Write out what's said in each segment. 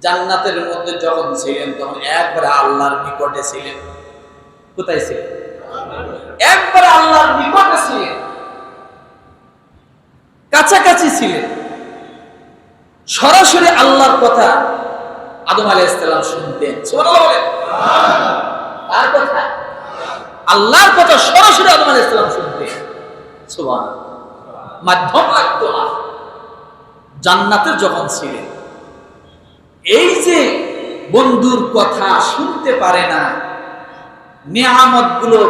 জান্নাতের মধ্যে যখন ছিলেন, তখন একবারে আল্লাহর নিকটে ছিলেন। কোথায় ছিলেন? একবারে আল্লাহর নিকটে ছিলেন। কাছাকাছি ছিলেন। সরাসরি আল্লাহর কথা আদম শুনতেন। সুবহানাল্লাহ বলেন। কার কথা? আল্লাহর কথা সরাসরি আদম আলাইহিসসালাম শুনতেন। সুবহান মাধ্যম লাগতো না। জান্নাতের যখন ছিলেন এই যে বন্ধুর কথা শুনতে পারে না নিয়ামতগুলো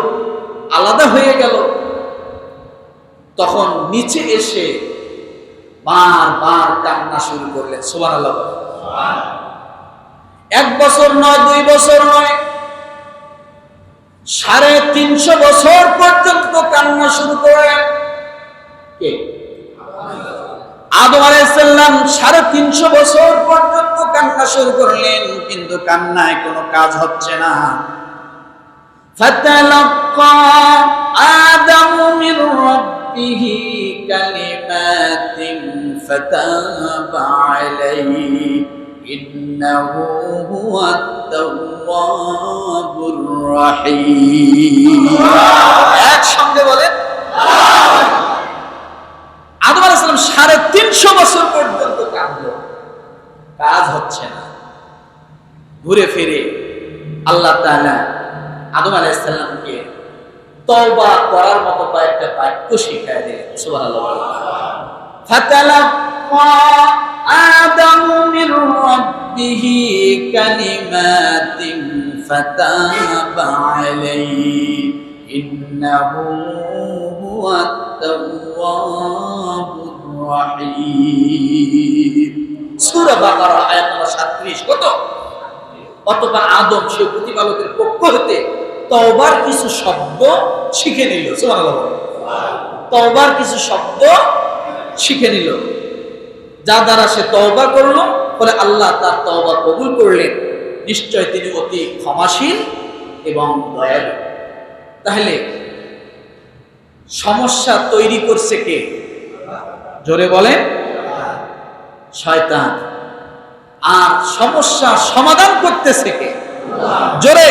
আলাদা হয়ে গেল। তখন নিচে এসে বার বার কান্না শুরু করলেন সুবান এক বছর নয়, দুই বছর নয়, সাড়ে তিনশো বছর পর্যন্ত কান্না শুরু করে। কে? আদম আলাইসাল্লাম সাড়ে তিনশো বছর পর্যন্ত কান্না শুরু করলেন কিন্তু কান্নায় কোনো কাজ হচ্ছে না فتلقى آدم من ربه كلمات فتاب عليه إنه هو التواب الرحيم একসঙ্গে বলেন আদম আলাইসালাম সাড়ে তিনশো বছর পর্যন্ত কাঁদল। কাজ হচ্ছে না। ঘুরে ফিরে আল্লাহ আদম আলাইসাল্লামকে তওবা করার মতো কয়েকটা বাক্য শিখায় দিলেন। সুবহানাল্লাহ। আদামু রাহিম সূরা বাকারা, আয়াত নম্বর 37 কত? অতপর আদম, সে পক্ষ হতে তওবার কিছু শব্দ শিখে নিল। কিছু শব্দ শিখে যা দ্বারা সে তওবা করল, ফলে আল্লাহ তার তওবা কবুল করলেন। নিশ্চয় তিনি অতি ক্ষমাশীল এবং দয়ালু। তাহলে সমস্যা তৈরি করছে কে? জোরে বলেন শয়তান। আর সমস্যা সমাধান করতেছে কে? জোরে।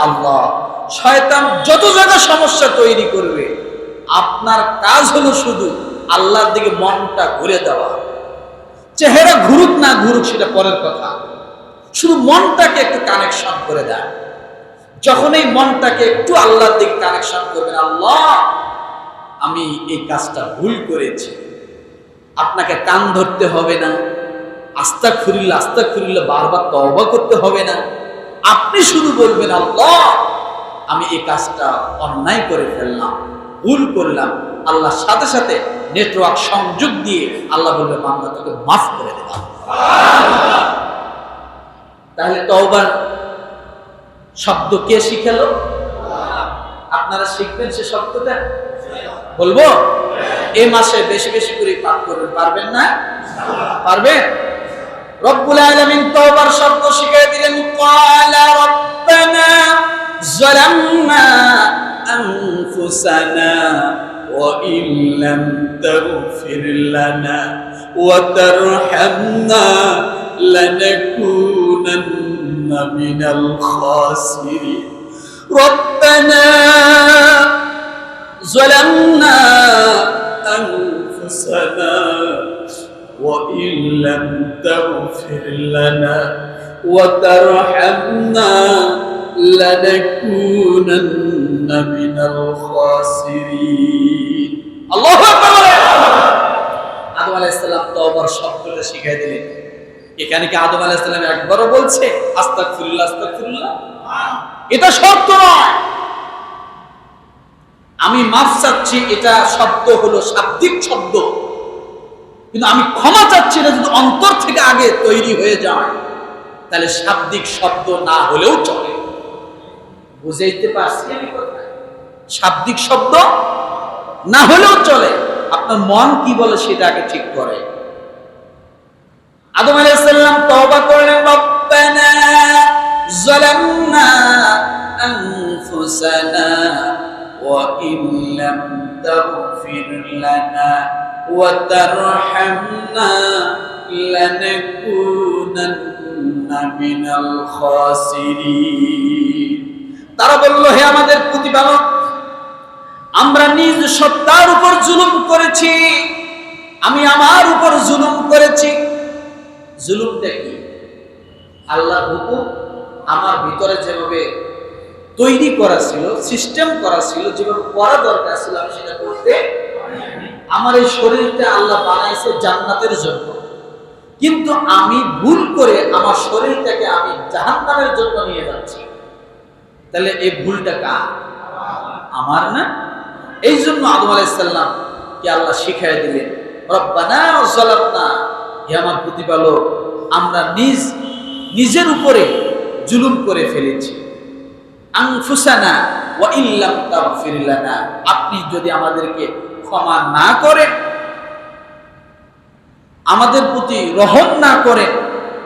আল্লাহ। শয়তান যত জায়গা সমস্যা তৈরি করবে, আপনার কাজ হলো শুধু আল্লাহর দিকে মনটা ঘুরে দেওয়া। চেহারা ঘুরুক না ঘুরুক, সেটা পরের কথা। শুধু মনটাকে একটু কানেকশন করে দেয় যখন এই মনটাকে একটু আল্লাহর দিকে কানেকশন করবেন, আল্লাহ, আমি এই কাজটা ভুল করেছি। আপনাকে কান ধরতে হবে না। আস্তা খুরিল্লা আস্তা খুরিল্লা বারবার তওবা করতে হবে না। আপনি শুধু বলবেন, আল্লাহ, আমি এই কাজটা অন্যায় করে ফেললাম, ভুল করলাম। আল্লাহর সাথে সাথে নেটওয়ার্ক সংযোগ দিয়ে আল্লাহ বলবে, বান্দা, তোকে মাফ করে দিলাম তাহলে তওবার শব্দ কে শিখালো? আপনারা শিখবেন সে শব্দটা? বলব? এ মাসে বেশি বেশি করে পাপ করবেন, পারবেন না? পারবেন? রব্বুল আলামিন তওবার শব্দ শিখিয়ে দিলেন ক্বালা রব্বানা যালামনা আনফুসানা ওয়া ইন লাম তাগফির লানা ওয়া তারহামনা লানাকুনান্না মিনাল খাসিরিন. রব্বানা যালামনা أنفسنا وإن لم تغفر لنا وترحمنا لنكونن من الخاسرين الله أكبر আদম আলাইসাল্লাম তওবার শব্দটা শিখাই দিলেন এখানে কি আদম আলাইসাল্লাম একবারও বলছে আস্তাগফিরুল্লাহ আস্তাগফিরুল্লাহ এটা শর্ত নয় আমি মাফ চাচ্ছি, এটা শব্দ হলো শাব্দিক শব্দ। কিন্তু আমি ক্ষমা চাচ্ছি এটা যদি অন্তর থেকে আগে তৈরি হয়ে যায়, তাহলে শাব্দিক শব্দ না হলেও চলে। বুঝাইতে পারছি আমি শাব্দিক শব্দ না হলেও চলে। আপনার মন কি বলে সেটা আগে ঠিক করে। আদম আলাইসাল্লাম তবা করলেন, রব্বানা যালামনা আনফুসানা لم تغفر لنا وترحمنا لنكونن من الخاسرين তারা বলল হে আমাদের প্রতিপালক আমরা নিজ সত্তার উপর জুলুম করেছি আমি আমার উপর জুলুম করেছি জুলুমটা কি আল্লাহর হুকুম আমার ভিতরে যেভাবে তৈরি করা ছিল সিস্টেম করা ছিল, যেভাবে করা দরকার ছিল, আমি সেটা করতে আমার এই শরীরটা আল্লাহ বানাইছে জান্নাতের জন্য। কিন্তু আমি ভুল করে আমার শরীরটাকে আমি জাহান্নামের জন্য নিয়ে যাচ্ছি। তাহলে এই ভুলটা কার? আমার না? এই জন্য আদম আলাইসাল্লাম কে আল্লাহ শিখাই দিলেন, রব্বানা জালামনা হে আমার প্রতিপালক, আমরা নিজ, নিজের উপরে জুলুম করে ফেলেছি। আনফুসানা ওয়া ইল্লাম তাগফির আপনি যদি আমাদেরকে ক্ষমা না করেন, আমাদের প্রতি রহম না করেন,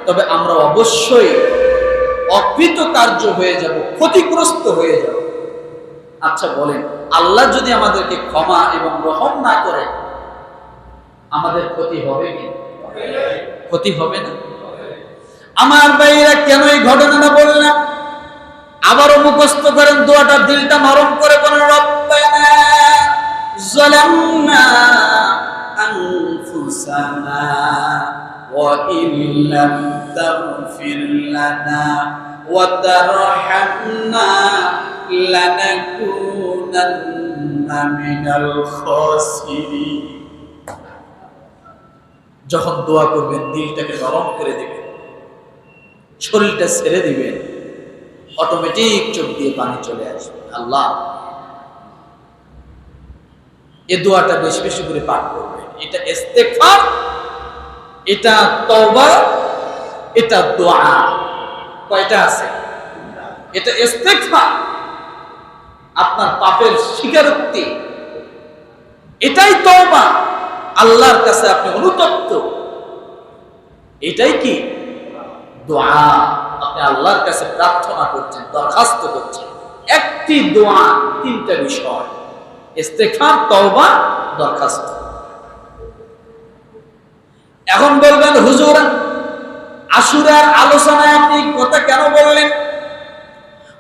তবে আমরা অবশ্যই অকৃতকার্য হয়ে যাব, ক্ষতিগ্রস্ত হয়ে যাব। আচ্ছা বলেন, আল্লাহ যদি আমাদেরকে ক্ষমা এবং রহম না করে, আমাদের ক্ষতি হবে কি? ক্ষতি হবে না। আমার ভাইয়েরা কেন এই ঘটনাটা বললাম আবারও মুখস্থ করেন, দোয়াটা দিলটা নরম করে বলেন ওয়া যখন দোয়া করবেন, দিলটাকে নরম করে দিবেন, শরীরটা ছেড়ে দিবেন অটোমেটিক চোখ দিয়ে পানি চলে আসবে। আল্লাহ। এ দোয়াটা বেশি বেশি করে পাঠ করবেন। এটা ইস্তেগফার, এটা তওবা, এটা দোয়া। কয়টা আছে? এটা ইস্তেগফার। আপনার পাপের স্বীকারোক্তি। এটাই তওবা। আল্লাহর কাছে আপনি অনুতপ্ত। এটাই কি? দোয়া। আপনি আল্লাহর কাছে প্রার্থনা করছেন, দরখাস্ত করছেন। একটি দোয়া, তিনটা বিষয়। ইস্তেগফার, তওবা, দরখাস্ত। এখন বলবেন, হুজুর, আশুরার আলোচনায় আপনি কথা কেন বললেন?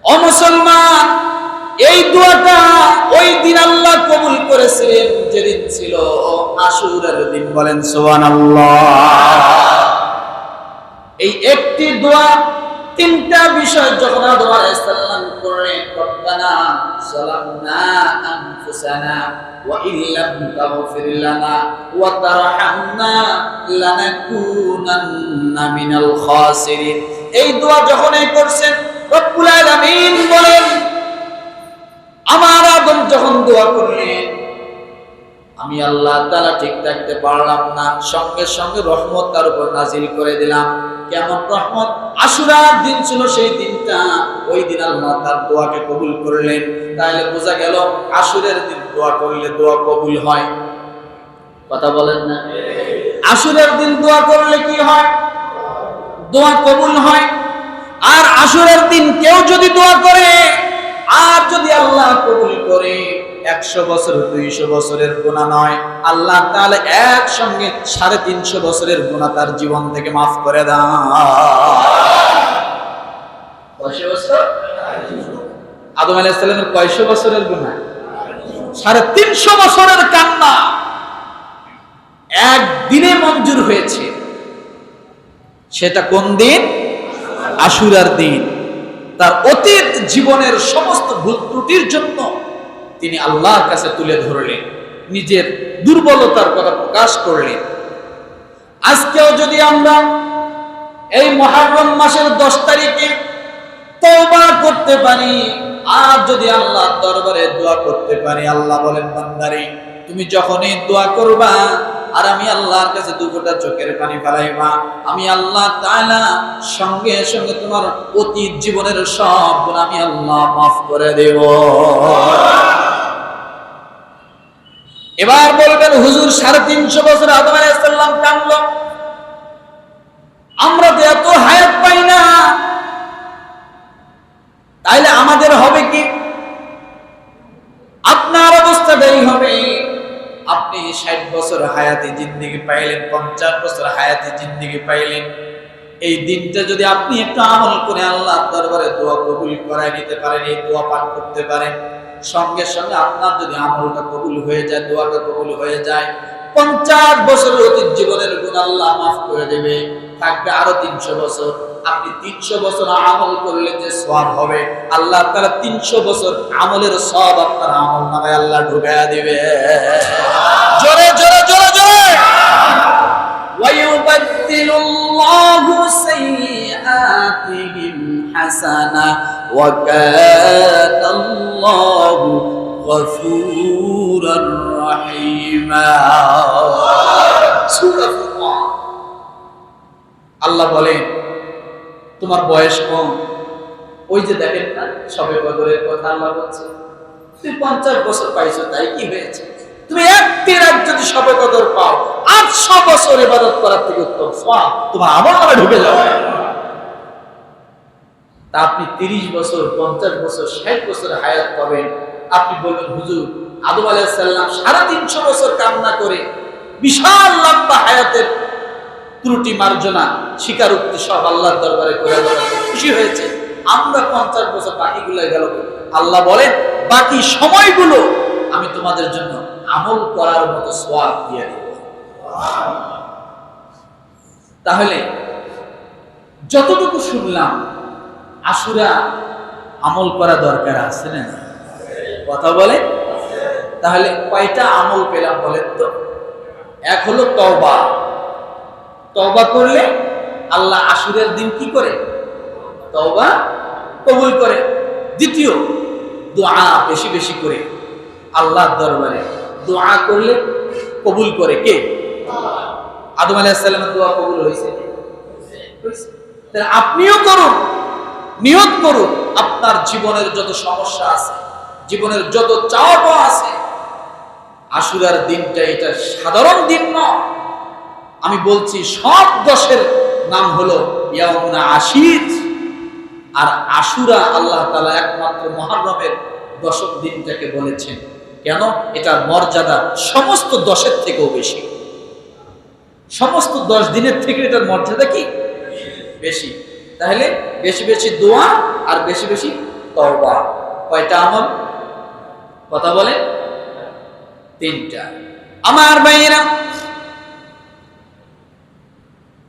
ও মুসলমান, এই দোয়াটা ওই দিন আল্লাহ কবুল করেছিলেন, যেদিন ছিল আশুরার দিন। বলেন, সুবহানাল্লাহ। এই একটি দোয়া তিনটা বিষয় যখন আদম আলাইহিস সালাম করলেন রব্বানা সালামনা আনফুসানা ওয়া ইল্লাম তাগফির লানা ওয়া তারহামনা লানাকুনান্না মিনাল খাসিরিন। এই দোয়া যখনই করছেন রব্বুল আলামিন বলেন, আমার আদম যখন দোয়া করলেন আমি আল্লাহ তালা ঠিক থাকতে পারলাম না। সঙ্গে সঙ্গে রহমত তার উপর নাজিল করে দিলাম। কেমন রহমত? আশুরার দিন ছিল সেই দিনটা। ওই দিন আল্লাহ তার দোয়াকে কবুল করলেন। তাহলে বোঝা গেল, আশুরের দিন দোয়া করলে দোয়া কবুল হয়। কথা বলেন না? আশুরের দিন দোয়া করলে কি হয়? দোয়া কবুল হয়। আর আশুরের দিন কেউ যদি দোয়া করে, আর যদি আল্লাহ কবুল করে একশো বছর, দুইশো বছরের গুণা নয়। আল্লাহ তাহলে একসঙ্গে সাড়ে তিনশো বছরের গুণা তার জীবন থেকে মাফ করে দাও আদম আলাইসাল্লামের কয়শো বছরের গুণা সাড়ে তিনশো বছরের কান্না। একদিনে মঞ্জুর হয়েছে। সেটা কোন দিন? আশুরার দিন। তার অতীত জীবনের সমস্ত ভুল ত্রুটির জন্য তিনি আল্লাহর কাছে তুলে ধরলেন, নিজের দুর্বলতার কথা প্রকাশ করলেন। আজকেও যদি আমরা এই মহারম মাসের দশ তারিখে তওবা করতে পারি, আর যদি আল্লাহর দরবারে দোয়া করতে পারি, আল্লাহ বলেন, বান্দারে, তুমি যখনই দোয়া করবা, আর আমি আল্লাহর কাছে দু ফোঁটা চোখের পানি ফেলাইবা, আমি আল্লাহ তাআলা সঙ্গে সঙ্গে তোমার অতীত জীবনের সব গুণ আমি আল্লাহ মাফ করে দেব। এবার বলবেন, হুজুর, সাড়ে তিনশো বছর আদম আলাইসাল্লাম কানল আমরা তো এত হায়াত পাই না। তাইলে আমাদের হবে কি? আপনার অবস্থাটাই হবে। আপনি ষাট বছর হায়াতি জিন্দিগি পাইলেন, পঞ্চাশ বছর হায়াতি জিন্দিগি পাইলেন। এই দিনটা যদি আপনি একটু আমল করে আল্লাহর দরবারে দোয়া কবুল করায় নিতে পারেন, এই দোয়া পাঠ করতে পারেন। সঙ্গে সঙ্গে আপনার যদি আমলটা কবুল হয়ে যায় দোয়াটা কবুল হয়ে যায় পঞ্চাশ বছরের অতীত জীবনের গুণ আল্লাহ মাফ করে দেবে থাকবে আরো তিনশো বছর আপনি তিনশো বছর আমল করলে যে সব হবে আল্লাহ তারা তিনশো বছর আমলের সব আপনার আমল নামে আল্লাহ ঢুকাইয়া দিবে জোরে জোরে জোরে জোরে ويبدل الله سيئاتهم حسنة وكان الله غفورا رحيما سورة الفرقان আল্লাহ বলেন তোমার বয়স কম ওই যে দেখেন না সবে বদরের কথা আল্লাহ বলছে তুমি পঞ্চাশ বছর পাইছো তাই কি হয়েছে তুমি একটি রাত যদি সবে কদর পাও আটশো বছর ইবাদত করার থেকে উত্তম সওয়াব তোমার আমল নামে ঢুকে যাবে তা আপনি তিরিশ বছর, পঞ্চাশ বছর, ষাট বছর হায়াত পাবেন। আপনি বলবেন, হুজুর, আদম আলাইসাল্লাম সাড়ে তিনশো বছর কামনা করে বিশাল লম্বা হায়াতের ত্রুটি, মার্জনা, স্বীকারোক্তি সব আল্লাহর দরবারে খুশি হয়েছে। আমরা পঞ্চাশ বছর বাকিগুলো গেল আল্লাহ বলেন, বাকি সময়গুলো আমি তোমাদের জন্য আমল করার মতো সোয়াব দিয়ে দিব। তাহলে যতটুকু শুনলাম আশুরা আমল করা দরকার আছে না? কথা বলে? তাহলে কয়টা আমল পেলাম বলেন তো? এক হলো তওবা। তওবা করলে আল্লাহ আশুরের দিন কি করে? তওবা কবুল করে। দ্বিতীয়, দোয়া বেশি বেশি করে আল্লাহর দরবারে। দোয়া করলে কবুল করে কে? আদম আলাইসাল্লামের দোয়া কবুল হয়েছে? আপনিও করুন। নিয়ত করুন আপনার জীবনের যত সমস্যা আছে, জীবনের যত চাওয়া পাওয়া আছে, আশুরার দিনটা এটা সাধারণ দিন নয়। আমি বলছি সব দশের নাম হলো ইয়ামুনা আশির। আর আশুরা আল্লাহ তালা একমাত্র মহারমের দশক দিনটাকে বলেছেন। কেন? এটার মর্যাদা সমস্ত দশের থেকেও বেশি। সমস্ত দশ দিনের থেকে এটার মর্যাদা কি? বেশি। তাহলে বেশি বেশি দোয়া আর বেশি বেশি তওবা। কয়টা আমল? কথা বলে? তিনটা। আমার ভাইয়েরা,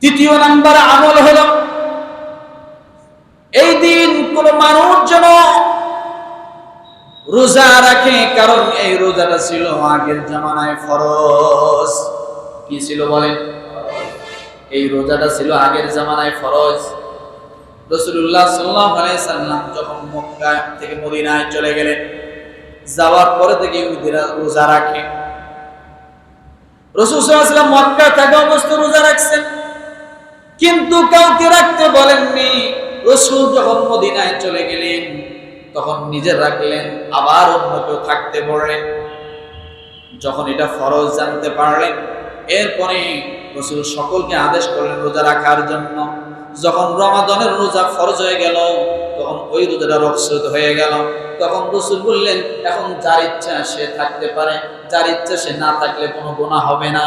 তৃতীয় নাম্বার আমল হলো, এই দিন কোন মানুষ যেন রোজা রাখে, কারণ এই রোজাটা ছিল আগের জামানায় ফরজ। কি ছিল বলেন? এই রোজাটা ছিল আগের জামানায় ফরজ। রসুল্লাহ সাল্লাহ সাল্লাম যখন মক্কা থেকে মদিনায় চলে গেলেন, যাওয়ার পরে থেকে ইহুদিরা রোজা রাখে। রসুল মক্কা থাকা রোজা রাখছেন, কিন্তু কাউকে রাখতে বলেননি। রসুল যখন মদিনায় চলে গেলেন, তখন নিজে রাখলেন, আবার অন্য কেউ থাকতে বললেন। যখন এটা ফরজ জানতে পারলেন, এরপরে রসুল সকলকে আদেশ করলেন রোজা রাখার জন্য। যখন রমাদনের রোজা ফরজ হয়ে গেল, তখন ওই রোজাটা রক্সত হয়ে গেল। তখন রসুল বললেন, এখন যার ইচ্ছা সে থাকতে পারে, যার ইচ্ছা সে না থাকলে কোনো গোনা হবে না।